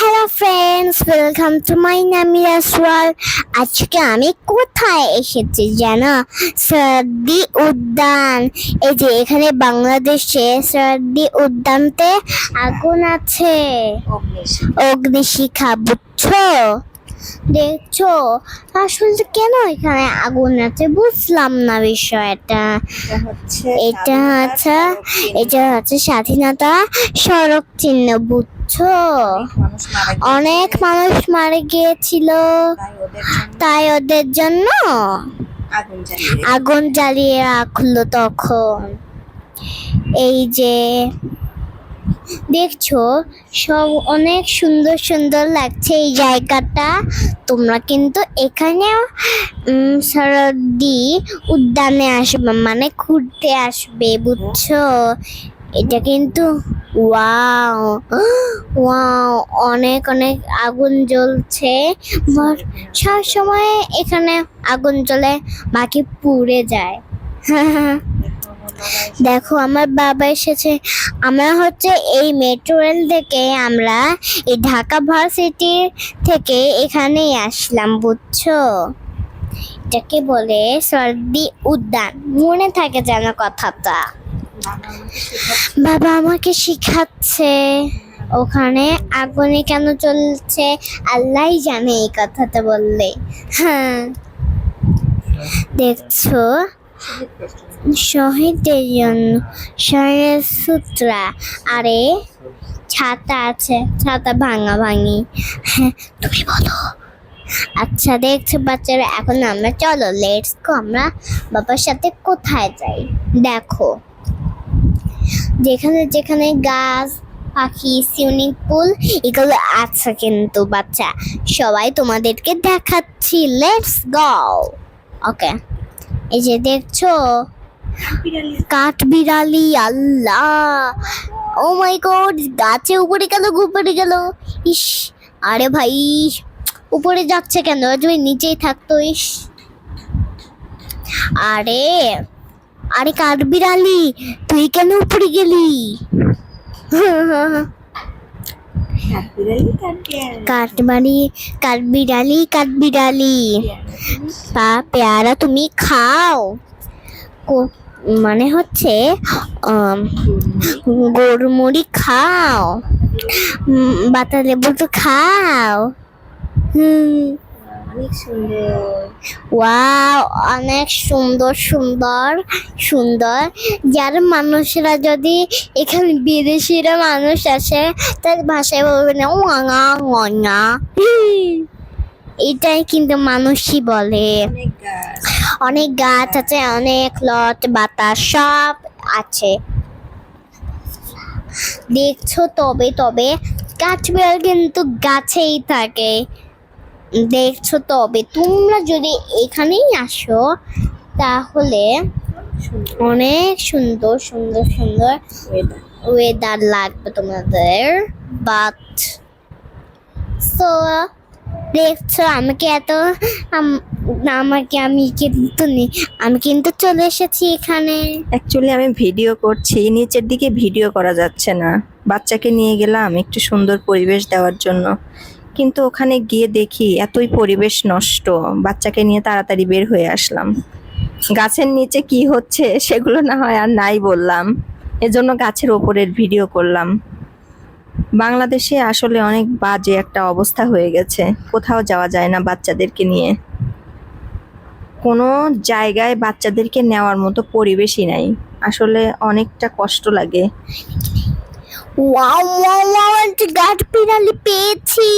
Hello friends welcome to my নামি রাসওয়াল আজকে আমি কোথায় এসেছি জানো? সর্দি উদ্যান এই যে এখানে বাংলাদেশে সর্দি উদ্যানতে আগুন আছে। অগ্নিশিখা বুঝছ? দেখছ? আসলে কেন এখানে আগুন আছে? বুঝলাম না বিষয়টা। এটা হচ্ছে এটা হচ্ছে স্বাধীনতা সড়ক চিহ্ন বুঝছ? অনেক মানুষ মারা গিয়েছিল। তাই ওদের জন্য আগুন জ্বালিয়ে রাখল তখন। এই যে দেখছ? সব অনেক সুন্দর সুন্দর লাগছে এই জায়গাটা। তোমরা কিন্তু এখানেও উম, সরদি উদ্যানে আসবে মানে ঘুরতে আসবে বুঝছ? এটা কিন্তু ওয়াও ওয়াও অনেক অনেক আগুন জ্বলছে। সব সময় এখানে আগুন জ্বলে বাকি পুড়ে যায়। দেখো, আমার বাবা এসেছে। আমরা হচ্ছে এই মেট্রো রেল থেকে আমরা এই ঢাকা ভার্সিটি থেকে এখানেই আসলাম, বুঝছ? এটাকে বলে সর্দি উদ্যান। মনে থাকে যেন কথাটা। বাবা আমাকে শিখাচ্ছে, ওখানে আগুনে কেন চলছে আল্লাহই জানে এই কথাটা বললে। হ্যাঁ। দেখছ? শহীদদের জন্য শহীদের সূত্রা, আরে ছাতা আছে, ছাতা ভাঙা ভাঙি। তুমি বলো। আচ্ছা দেখছ বাচ্চারা, এখন আমরা চলো লেটস গো আমরা বাবার সাথে কোথায় যাই? দেখো, যেখানে যেখানে গাছ, পাখি সুইমিং পুল এগুলো আছে কিন্তু বাচ্চা। সবাই তোমাদেরকে দেখাচ্ছি লেটস গো ওকে এই যে দেখছ? কাঠ বিড়ালি আল্লাহ। ও মাই গড গাছে উপরে গেল উপরে গেল। ইস, আরে ভাই উপরে যাচ্ছে কেন? যদি নিচেই থাকতো, ইস। আরে আরে কাঠ বিড়ালি তুই কেন উপরে গেলি? কাঠবাড়ি, কাঠবিড়ালি কাঠবিড়ালি। তা পেয়ারা তুমি খাও। মানে হচ্ছে গোরমুড়ি গরুমুড়ি খাও। বাতা লেবু তো খাও। হুম। অনেক সুন্দর। ওয়াও অনেক সুন্দর সুন্দর সুন্দর। যার মানুষরা যদি এখানে বিদেশিরা মানুষ আসে তার ভাষায় বলবে না ওয়াঙা ওয়াঙা এটাই কিন্তু মানুষই বলে। অনেক গাছ। আছে অনেক লট বাতাস সব আছে। দেখছ তবে তবে গাছ বিড়াল কিন্তু গাছেই থাকে। দেখছ তবে তোমরা যদি এখানেই আসো, তাহলে অনেক সুন্দর সুন্দর সুন্দর ওয়েদার লাগবে তোমাদের। বাট সো দেখছ আমাকে এত, আম- আমাকে আমি কিন্তু আমি কিন্তু চলে এসেছি এখানে। অ্যাকচুয়ালি আমি ভিডিও করছি, নিচের দিকে ভিডিও করা যাচ্ছে না। বাচ্চাকে নিয়ে গেলাম একটু সুন্দর পরিবেশ দেওয়ার জন্য। কিন্তু ওখানে গিয়ে দেখি এতই পরিবেশ নষ্ট। বাচ্চাকে নিয়ে তাড়াতাড়ি বের হয়ে আসলাম। গাছের নিচে কি হচ্ছে সেগুলো না হয় আর নাই বললাম। এজন্য গাছের ওপরের ভিডিও করলাম। বাংলাদেশে আসলে অনেক বাজে একটা অবস্থা হয়ে গেছে। কোথাও যাওয়া যায় না বাচ্চাদেরকে নিয়ে। কোনো জায়গায় বাচ্চাদেরকে নেওয়ার মতো পরিবেশই নাই। আসলে অনেকটা কষ্ট লাগে। ওয়াও ওয়াও ওয়াও, একটা গাছ বিড়ালি পেয়েছি।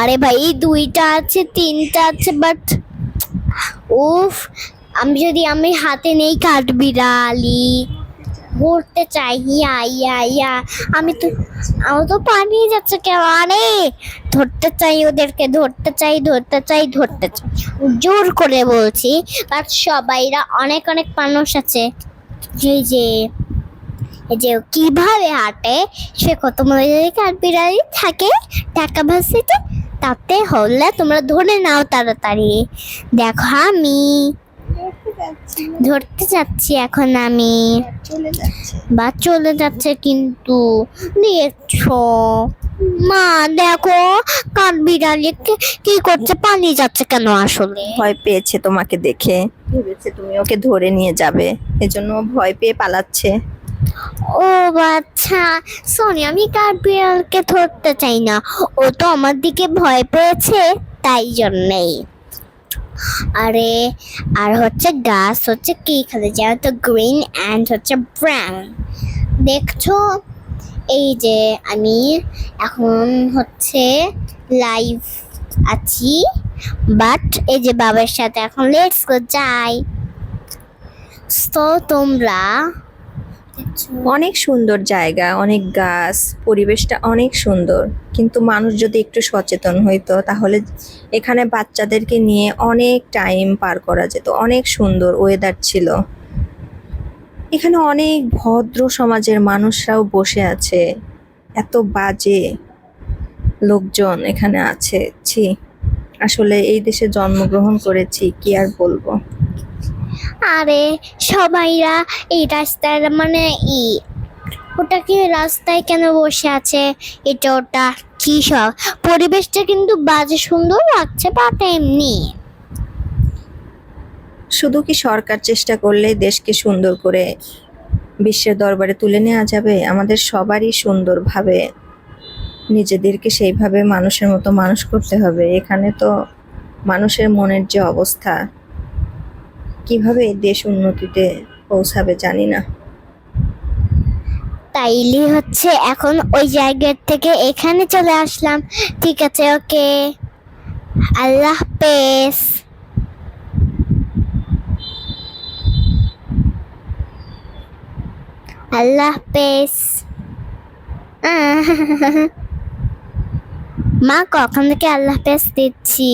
আরে ভাই দুইটা আছে, তিনটা আছে বাট উফ, আমি যদি আমি হাতে নেই কাঠ বিড়ালি। ঘুরতে চাই, ইয়া ইয়া ইয়া। আমি তো, আমার তো পালিয়ে যাচ্ছে কেন? আরে, ধরতে চাই ওদেরকে, ধরতে চাই ধরতে চাই ধরতে চাই। জোর করে বলছি বাট সবাইরা অনেক অনেক মানুষ আছে। যে যে এই যে কীভাবে হাঁটে সে কত কাঠ বিড়ালি থাকে টাকা ভাসিতে তাতে হলে তোমরা ধরে নাও তাড়াতাড়ি। দেখো আমি ধরতে যাচ্ছি এখন আমি। বা চলে যাচ্ছে কিন্তু দেখছ? মা দেখো কাঠ বিড়ালি কি- করছে পালিয়ে যাচ্ছে কেন আসলে? ভয় পেয়েছে তোমাকে দেখে। ভেবেছে তুমি ওকে ধরে নিয়ে যাবে। এজন্য ও ভয় পেয়ে পালাচ্ছে। ও আচ্ছা সরি আমি কাঠ বিড়ালকে ধরতে চাই না। ও তো আমার দিকে ভয় পেয়েছে তাই জন্যেই। আরে আর হচ্ছে গাছ হচ্ছে কি এখানে যেমন তো গ্রিন অ্যান্ড হচ্ছে ব্রাউন দেখছ? এই যে আমি এখন হচ্ছে লাইভ আছি বাট এই যে বাবার সাথে এখন লেটস গো যাই। তো তোমরা অনেক সুন্দর জায়গা, অনেক গাছ, পরিবেশটা অনেক সুন্দর। কিন্তু মানুষ যদি একটু সচেতন হইতো, তাহলে এখানে বাচ্চাদেরকে নিয়ে অনেক টাইম পার করা যেত, অনেক সুন্দর ওয়েদার ছিল। এখানে অনেক ভদ্র সমাজের মানুষরাও বসে আছে। এত বাজে লোকজন এখানে আছে। ছি, আসলে এই দেশে জন্মগ্রহণ করেছি, কি আর বলব? আরে, সবাইরা এই রাস্তার মানে ই ওটা কি রাস্তায় কেন বসে আছে? এটা ওটা কি সব? পরিবেশটা কিন্তু বাজে সুন্দর লাগছে বাট এমনি। শুধু কি সরকার চেষ্টা করলেই দেশকে সুন্দর করে বিশ্বের দরবারে তুলে নেওয়া যাবে? আমাদের সবারই সুন্দরভাবে নিজেদেরকে সেইভাবে মানুষের মতো মানুষ করতে হবে। এখানে তো মানুষের মনের যে অবস্থা, কীভাবে দেশ উন্নতিতে পৌঁছাবে জানি না। তাইলে হচ্ছে এখন ওই জায়গার থেকে এখানে চলে আসলাম। ঠিক আছে, ওকে। আল্লাহ হাফেজ। আল্লাহ হাফেজ। মা কখন থেকে আল্লাহ হাফেজ দিচ্ছি?